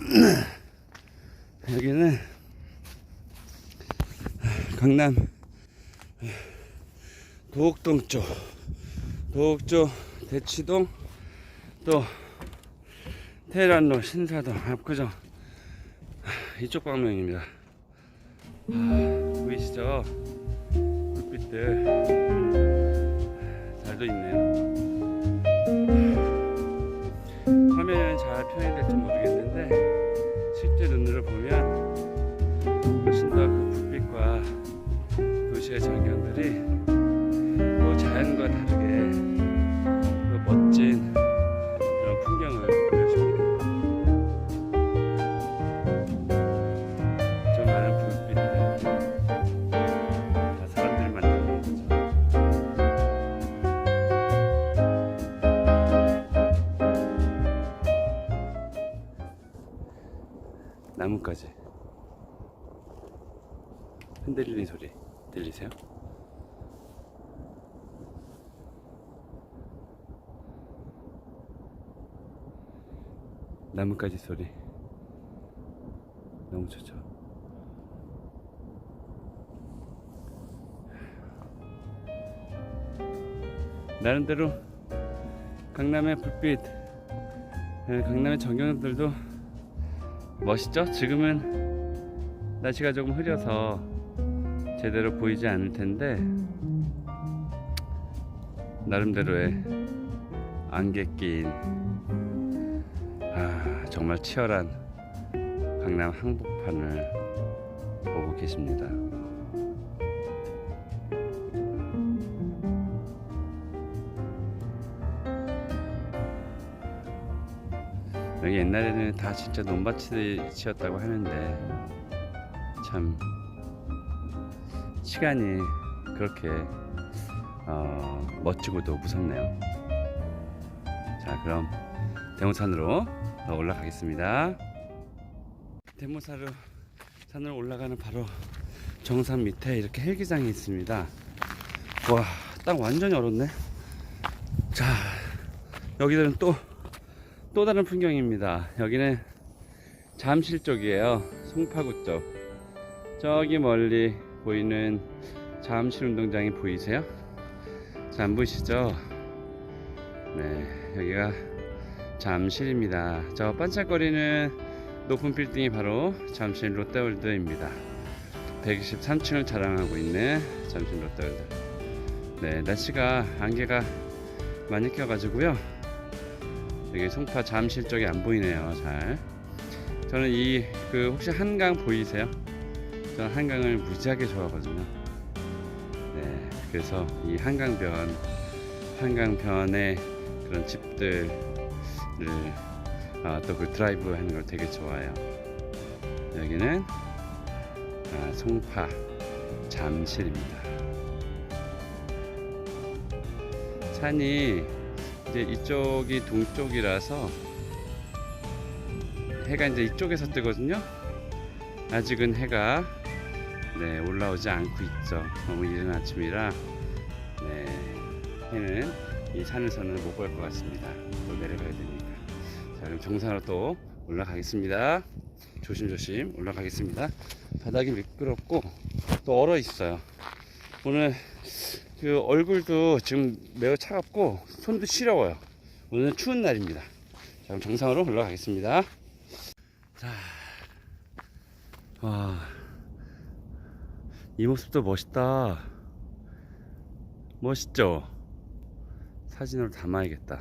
여기는 강남 도곡동 쪽, 도곡 쪽 대치동 또 테란로 신사동 압구정 이쪽 방면입니다. 아, 보이시죠? 불빛들 잘도 있네요. 화면은 잘 표현이 될지 모르겠는데 실제 눈으로 보면 훨씬 더 그 불빛과 도시의 전경들이 흔들리는 소리 들리세요? 나뭇가지 소리 너무 좋죠. 나름대로 강남의 불빛, 에, 강남의 전경들도 멋있죠? 지금은 날씨가 조금 흐려서 제대로 보이지 않을 텐데 나름대로의 안개 낀 아, 정말 치열한 강남 항복판을 보고 계십니다. 여기 옛날에는 다 진짜 논밭이었다고 하는데 참 시간이 그렇게 어, 멋지고도 무섭네요. 자 그럼 대모산으로 더 올라가겠습니다. 대모산으로 산으로 올라가는 바로 정산 밑에 이렇게 헬기장이 있습니다. 와, 땅 완전히 얼었네. 자, 여기들은 또, 또 다른 풍경입니다. 여기는 잠실 쪽이에요. 송파구 쪽. 저기 멀리 보이는 잠실 운동장이 보이세요? 잘 안 보이시죠? 네, 여기가 잠실입니다. 저 반짝거리는 높은 빌딩이 바로 잠실 롯데월드입니다. 123층을 자랑하고 있는 잠실 롯데월드. 네, 날씨가 안개가 많이 껴가지고요. 여기 송파 잠실 쪽이 안 보이네요. 잘. 저는 이 그 혹시 한강 보이세요? 저는 한강을 무지하게 좋아하거든요. 네, 그래서 이 한강변, 한강변의 그런 집들을 아, 또그 드라이브 하는 걸 되게 좋아해요. 여기는 아, 송파 잠실입니다. 산이 이제 이쪽이 동쪽이라서 해가 이제 이쪽에서 뜨거든요. 아직은 해가 네, 올라오지 않고 있죠. 너무 이른 아침이라 네, 해는 이 산에서는 못 볼 것 같습니다. 또 내려가야 되니까. 자, 그럼 정상으로 또 올라가겠습니다. 조심조심 올라가겠습니다. 바닥이 미끄럽고 또 얼어 있어요. 오늘 그 얼굴도 지금 매우 차갑고 손도 시려워요. 오늘은 추운 날입니다. 자, 그럼 정상으로 올라가겠습니다. 자, 와, 이 모습도 멋있다. 멋있죠? 사진으로 담아야겠다.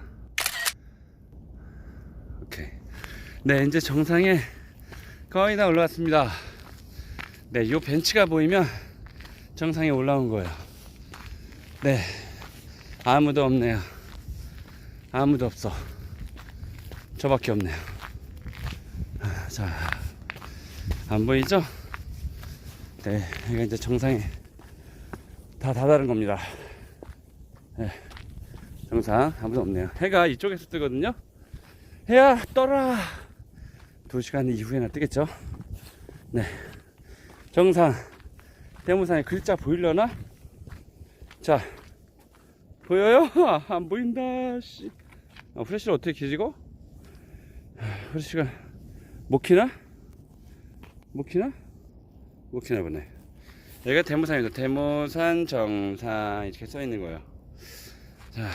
오케이. 네, 이제 정상에 거의 다 올라왔습니다. 네, 요 벤치가 보이면 정상에 올라온 거예요. 네, 아무도 없네요. 아무도 없어. 저밖에 없네요. 아, 자, 안 보이죠? 네, 여기가 이제 정상에 다 다다른 겁니다. 네, 정상 아무도 없네요. 해가 이쪽에서 뜨거든요. 해야 떠라. 두 시간 이후에나 뜨겠죠? 네, 정상 대모산에 글자 보이려나? 자, 보여요? 안 보인다. 씨. 아, 후레쉬를 어떻게 켜지고? 아, 후레쉬가 못 키나? 못 키나? 못 키나 보네. 여기가 대모산입니다. 대모산 정상 이렇게 써 있는 거예요. 자,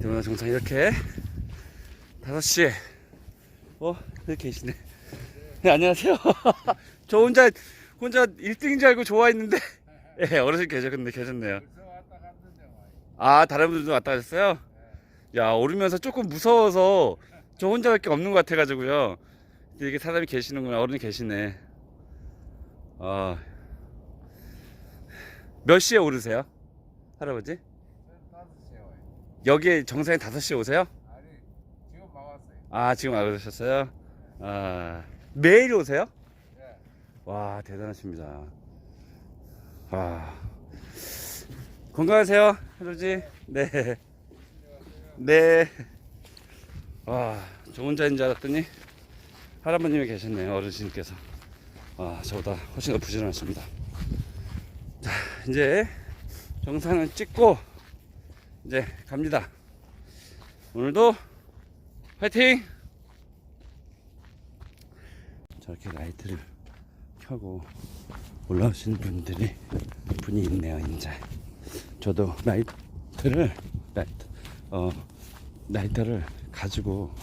대모산 정상 이렇게 5시에 어, 여기 계시네. 네, 안녕하세요. 저 혼자 혼자 1등인 줄 알고 좋아했는데 예, 어르신 계셨는데 계셨네요. 아, 다른 분들도 왔다 가셨어요? 야, 오르면서 조금 무서워서 저 혼자밖에 없는 것 같아가지고요. 이게 사람이 계시는구나. 어른이 계시네. 아. 몇 시에 오르세요? 할아버지? 여기에 정상에 5시에 오세요? 아니 지금 막았어요. 아, 지금 와보셨어요? 아, 매일 오세요? 예. 와, 대단하십니다. 와. 건강하세요, 할아버지. 네. 네. 와, 저 혼자인 줄 알았더니 할아버님이 계셨네요, 어르신께서. 와, 저보다 훨씬 더 부지런하십니다. 자, 이제 정상을 찍고 이제 갑니다. 오늘도 화이팅! 저렇게 라이트를 켜고 올라오시는 분들이 분이 있네요, 이제. 저도 라이트를 라이트 어 라이터를 가지고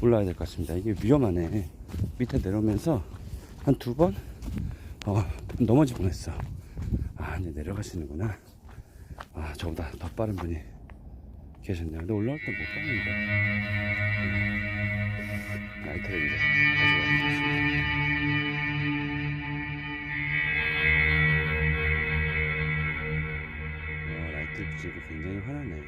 올라야 될 것 같습니다. 이게 위험하네. 밑에 내려오면서 한 두 번 어, 넘어질 뻔했어. 아, 이제 내려가시는구나. 아, 저보다 더 빠른 분이 계셨네요. 근데 올라올 때 못 봤는데. 음. 라이터를 이제 가지고 와보겠습니다. 어, 라이트 비주가 굉장히 환하네.